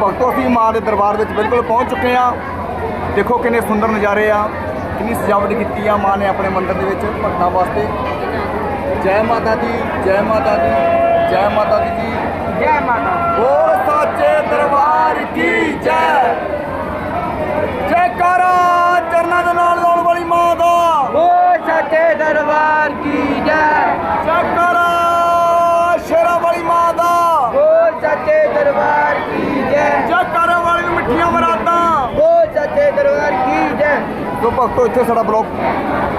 ਮਾਂ ਦੇ ਦਰਬਾਰ ਵਿੱਚ ਬਿਲਕੁਲ ਪਹੁੰਚ ਚੁੱਕੇ ਆ ਦੇਖੋ ਕਿੰਨੇ ਸੁੰਦਰ ਨਜ਼ਾਰੇ ਆ ਕਿੰਨੀ ਸਜਾਵਟ ਕੀਤੀ ਆ ਮਾਂ ਨੇ ਆਪਣੇ ਮੰਦਿਰ ਦੇ ਵਿੱਚ ਭਗਤਾਂ ਵਾਸਤੇ। ਜੈ ਮਾਤਾ ਦੀ ਜੈ ਮਾਤਾ ਦੀ ਜੈ ਮਾਤਾ ਦੀ ਜੀ। ਜੈ ਮਾਤਾ ਬੋਲ ਸਾਚੇ ਦਰਬਾਰ ਕੀ ਜੈ? ਜੈਕਾਰਾ ਚਰਨਾਂ ਦੇ ਨਾਲ ਲਾਉਣ ਵਾਲੀ ਮਾਂ ਦਾ। ਓ ਸੱਚੇ ਦਰਬਾਰ ਕੀ ਜੈ ਜੈਕਾਰਾ ਸ਼ੇਰਾਂ ਵਾਲੀ ਮਾਂ ਦਾ ਓ ਸੱਚੇ ਦਰਬਾਰ ਕੀ ਜੈ ਜੈਕਾਰਾ ਵਾਲੀ ਨੂੰ ਮਿੱਠੀਆਂ ਮਰਾਦਾਂ